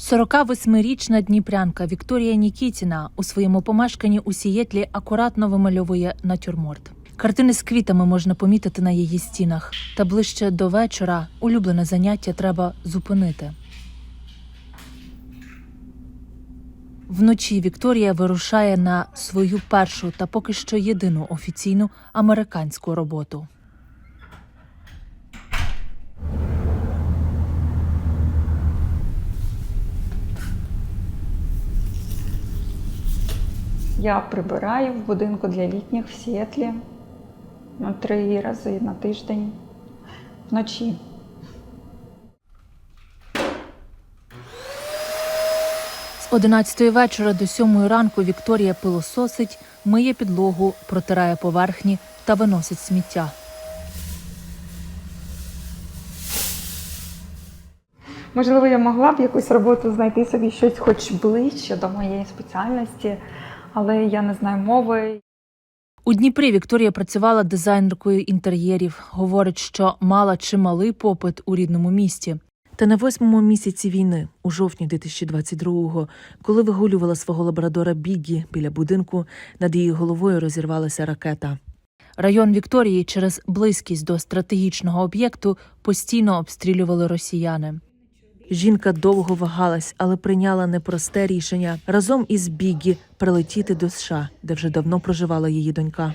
48-річна дніпрянка Вікторія Нікітіна у своєму помешканні у Сієтлі акуратно вимальовує натюрморт. Картини з квітами можна помітити на її стінах, та ближче до вечора улюблене заняття треба зупинити. Вночі Вікторія вирушає на свою першу та поки що єдину офіційну американську роботу. Я прибираю в будинку для літніх в Сіетлі три рази на тиждень вночі. З 11 вечора до 7 ранку Вікторія пилососить, миє підлогу, протирає поверхні та виносить сміття. Можливо, я могла б якусь роботу знайти собі щось хоч ближче до моєї спеціальності, але я не знаю мови. У Дніпрі Вікторія працювала дизайнеркою інтер'єрів. Говорить, що мала чималий попит у рідному місті. Та на восьмому місяці війни, у жовтні 2022-го, коли вигулювала свого лабрадора Бігі біля будинку, над її головою розірвалася ракета. Район Вікторії через близькість до стратегічного об'єкту постійно обстрілювали росіяни. Жінка довго вагалась, але прийняла непросте рішення разом із Бігі прилетіти до США, де вже давно проживала її донька.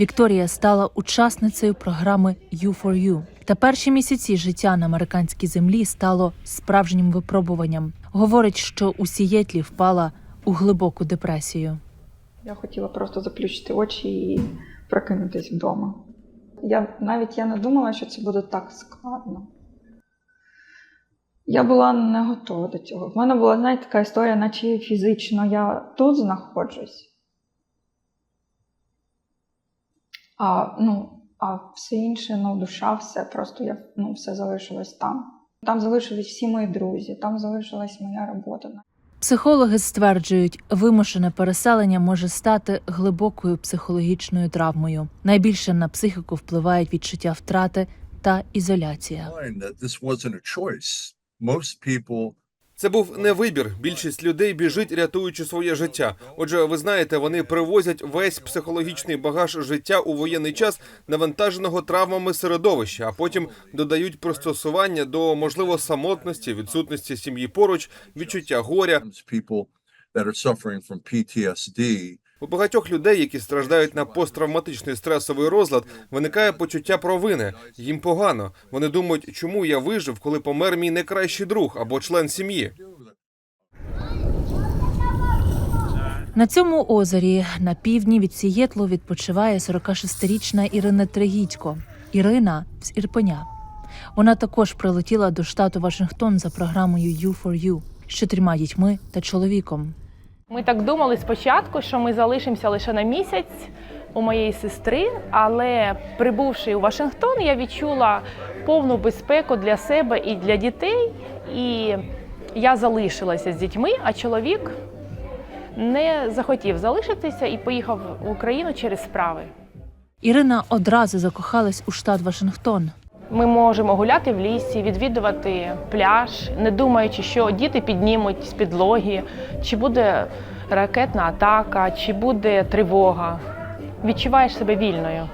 Вікторія стала учасницею програми U4U. Та перші місяці життя на американській землі стало справжнім випробуванням. Говорить, що у Сієтлі впала у глибоку депресію. Я хотіла просто заплющити очі і прокинутись вдома. Я навіть я не думала, що це буде так складно. Я була не готова до цього. В мене була, знаєте, така історія, наче фізично я тут знаходжусь. А, ну, а все інше, ну, душа, все, просто я ну, все залишилось там. Там залишились всі мої друзі, там залишилась моя робота. Психологи стверджують, вимушене переселення може стати глибокою психологічною травмою. Найбільше на психіку впливають відчуття втрати та ізоляція. Most people Це був не вибір. Більшість людей біжить, рятуючи своє життя. Отже, ви знаєте, вони привозять весь психологічний багаж життя у воєнний час навантаженого травмами середовища, а потім додають пристосування до можливо самотності, відсутності сім'ї поруч, відчуття горя. PTSD У багатьох людей, які страждають на посттравматичний стресовий розлад, виникає почуття провини. Їм погано. Вони думають, чому я вижив, коли помер мій найкращий друг або член сім'ї. На цьому озері на півдні від Сієтлу відпочиває 46-річна Ірина Тригідько. Ірина з Ірпеня. Вона також прилетіла до штату Вашингтон за програмою U4U з чотирма дітьми та чоловіком. Ми так думали спочатку, що ми залишимося лише на місяць у моєї сестри, але прибувши у Вашингтон, я відчула повну безпеку для себе і для дітей. І я залишилася з дітьми, а чоловік не захотів залишитися і поїхав в Україну через справи. Ірина одразу закохалась у штат Вашингтон. Ми можемо гуляти в лісі, відвідувати пляж, не думаючи, що діти піднімуть з підлоги, чи буде ракетна атака, чи буде тривога. Відчуваєш себе вільною.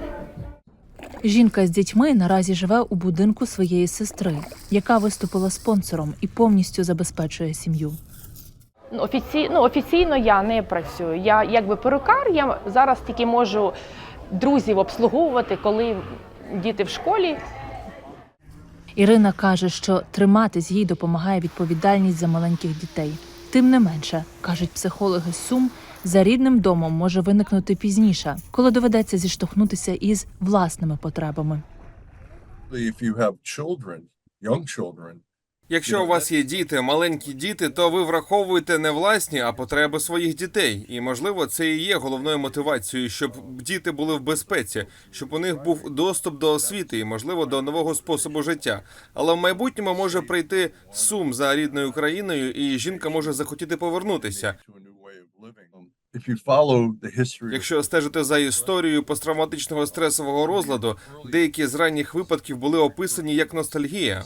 Жінка з дітьми наразі живе у будинку своєї сестри, яка виступила спонсором і повністю забезпечує сім'ю. Ну, Офіці... Ну, офіційно я не працюю. Я якби перукар, я зараз тільки можу друзів обслуговувати, коли діти в школі. Ірина каже, що триматись їй допомагає відповідальність за маленьких дітей. Тим не менше, кажуть психологи Сум, за рідним домом може виникнути пізніше, коли доведеться зіштовхнутися із власними потребами. Якщо у вас є діти, маленькі діти, то ви враховуєте не власні, а потреби своїх дітей. І можливо, це і є головною мотивацією, щоб діти були в безпеці, щоб у них був доступ до освіти і, можливо, до нового способу життя. Але в майбутньому може прийти сум за рідною країною, і жінка може захотіти повернутися. Якщо стежити за історією посттравматичного стресового розладу, деякі з ранніх випадків були описані як ностальгія.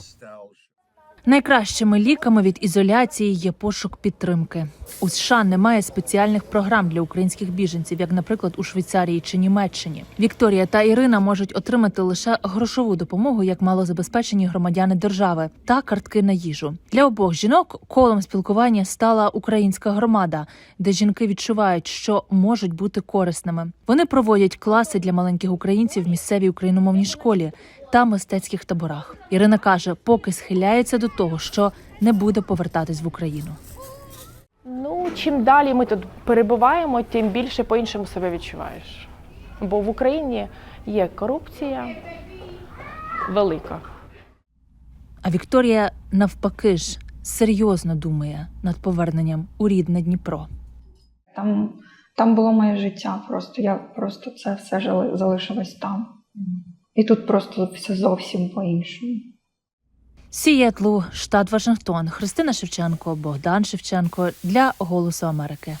Найкращими ліками від ізоляції є пошук підтримки. У США немає спеціальних програм для українських біженців, як, наприклад, у Швейцарії чи Німеччині. Вікторія та Ірина можуть отримати лише грошову допомогу як малозабезпечені громадяни держави та картки на їжу. Для обох жінок колом спілкування стала українська громада, де жінки відчувають, що можуть бути корисними. Вони проводять класи для маленьких українців в місцевій україномовній школі та мистецьких таборах. Ірина каже, поки схиляється до того, що не буде повертатись в Україну. Ну, чим далі ми тут перебуваємо, тим більше по-іншому себе відчуваєш. Бо в Україні є корупція велика. А Вікторія навпаки ж серйозно думає над поверненням у рідне Дніпро. Там, там було моє життя. Просто я просто це все залишилось там. І тут просто все зовсім по-іншому. Сієтлу, штат Вашингтон, Христина Шевченко, Богдан Шевченко для Голосу Америки.